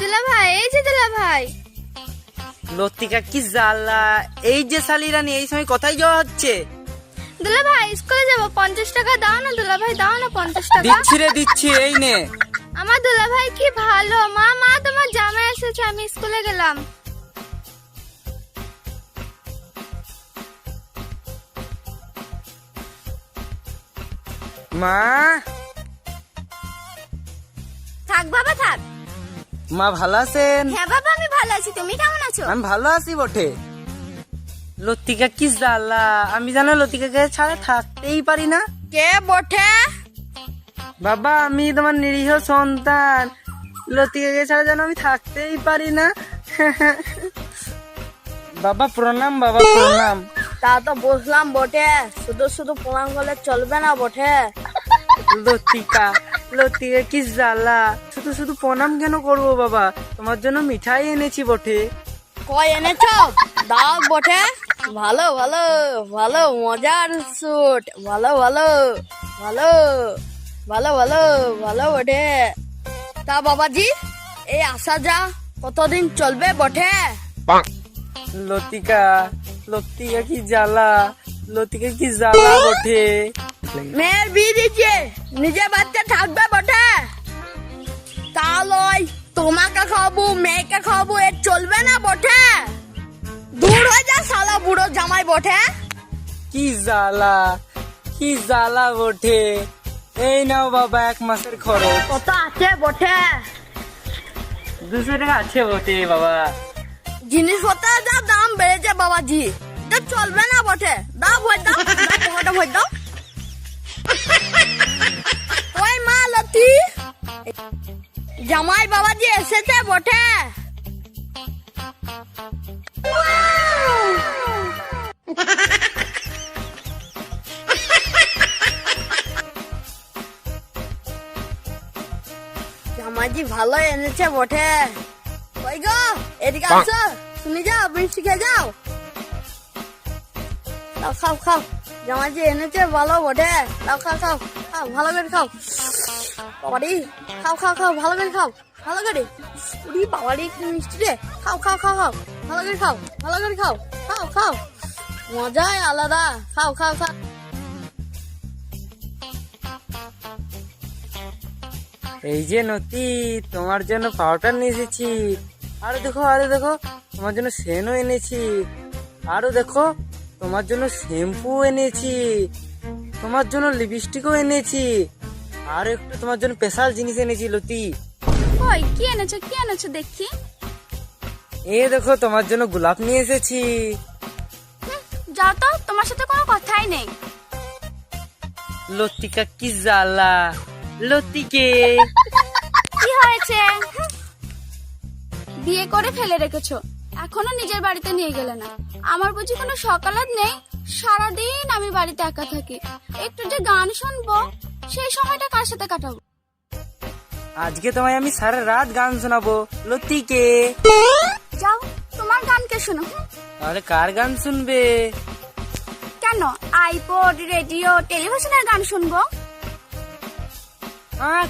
দুলা ভাই এই যে দুলা ভাই। লতিকা কি জ্বালা। এই যে শালিরানি এই সময় কোথায় যাওয়া হচ্ছে। দুলা ভাই স্কুলে যাব পঞ্চাশ টাকা দাও না দুলা ভাই দাও না পঞ্চাশ টাকা। দিচ্ছি রে দিচ্ছি এই নে। আমার দুলা ভাই কি ভালো? মা মা তোমার জামাই এসেছে আমি স্কুলে গেলাম। মা? থাক বাবা থাক। মা ভালো আছেন? হ্যাঁ বাবা আমি ভালো আছি। তুমি কেমন আছো? আমি ভালো আছি বটে। লতিকা কি জ্বালা? আমি জানো লতিকাকে ছাড়া থাকতেই পারি না। কে বটে? বাবা আমি তোমার নিরীহ সন্তান। লতিকাকে ছাড়া যেন আমি থাকতেই পারি না। বাবা প্রণাম বাবা প্রণাম। তা তো বুঝলাম বটে। শুধু শুধু প্রণাম করলে চলবে না বটে। লতিকা লতিকা কি জ্বালা? শুধু শুধু প্রণাম কেন করব বাবা? তোমার জন্য মিঠাই এনেছি বটে। কই এনেছ? দাও বটে। ভালো ভালো ভালো মজার শুট ভালো ভালো ভালো ভালো ভালো ভালো বটে। তা বাবাজি এই আসা যা কতদিন চলবে বটে? লতিকা লতিকা কি জ্বালা? লতিকা কি জ্বালা বটে? মেয়ের বিয়ে দিচ্ছে নিজে বাচ্চা থাকবে বটে। তা লয় তোমাকে খাব মেয়েকে খাব এ চলবে না বটে। দূর হয়ে যা শালা বুড়ো জামাই বটে। কি জ্বালা কি জ্বালা বটে। এই নাও বাবা এক মাসের খরচ। কত আছে বটে? দুশো টাকা আছে বটে বাবা। জিনিসপত্রের যা দাম বেড়েছে বাবাজি এটা চলবে না বটে। দাও ভোজ দাও পকেটে ভোজ দাও। জামাই বাবাজি এসেছে বটে। জামাইজি ভালো এনেছে বটে। ওই গো? এদিকে আসো। শুনে যাও মিষ্টি খেয়ে যাও। খাও খাও। খাও জামাইজি এনেছে ভালো বটে খাও খাও খাও খাও ভালো করে খাও বাবারি খাও খাও খাও ভালো করে খাও ভালো করে উড়ি বাবারি মিষ্টি রে খাও খাও খাও খাও ভালো করে খাও ভালো করে খাও খাও খাও মজাই আলাদা খাও খাও খাও এই যে নতি তোমার জন্য পাউডার নিয়ে এসেছি আরও দেখো আরও দেখো তোমার জন্য সেনও এনেছি আরও দেখো তোমার জন্য শ্যাম্পু এনেছি তোমার জন্য লিপস্টিকও এনেছি আর একটু তোমার জন্য স্পেশাল জিনিস এনেছি লতি। কই কি এনেছো কি এনেছো দেখি? এ দেখো তোমার জন্য গোলাপ নিয়ে এসেছি। যাও তো তোমার সাথে কোনো কথাই নেই। লতিকা কি জ্বালা লতিকে। কি হয়েছে? বিয়ে করে ফেলে রেখেছো। এখনও নিজের বাড়িতে নিয়ে গেলে না। আমার বুঝি কোনো সকালাত নেই? সারাদিন আমি বাড়িতে একা থাকি। একটু যে গান শুনব সেই সময়টা কার সাথে কাটাবো? আজকে তোমায় আমি সারা রাত গান শোনাবো। লতিকে যাও তোমার গান কে শোনো। তাহলে কার গান শুনবে? কেন? আইপড রেডিও টেলিভিশনের গান শুনব?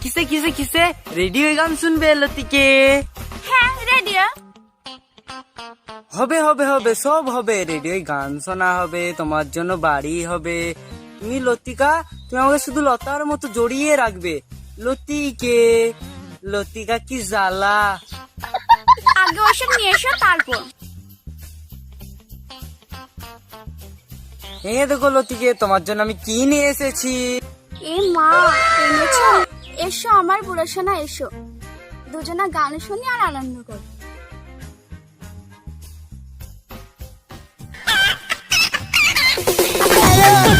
কিসে কিসে কিসে? রেডিও গান শুনবে লতিকে হ্যাঁ রেডিও। হবে হবে হবে সব হবে। রেডিও গান শোনা হবে তোমার জন্য বাড়ি হবে। তুমি লতিকা তুমি আমাকে শুধু লতার মতো জড়িয়ে রাখবে। লতিকে লতিকা কি জ্বালা? আগে ওসব নিয়ে এসো তারপর। এই দেখো লতিকে তোমার জন্য আমি কি নিয়ে এসেছি? এ মা এনেছো? এসো আমার বুড়ো সোনা এসো। দুজনা গান শুনি আর আনন্দ করি।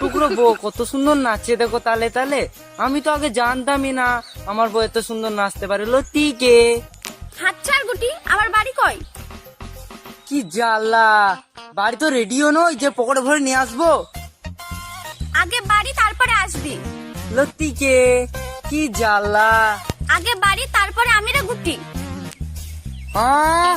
টুকরো বউ কত সুন্দর নাচে দেখো তালে তালে। আমি তো আগে জানতামই না আমার বউ এত সুন্দর নাচতে পারে। লতিকে হাত ছাড় গুটি আমার বাড়ি কই? কি জ্বালা। বাড়ি তো রেডিও নয় যে পকেটে ভরে নিয়ে আসব। আগে বাড়ি তারপরে আসবি। লতিকে কি? জ্বালা। আগে বাড়ি তারপরে আমি রে গুটি আহ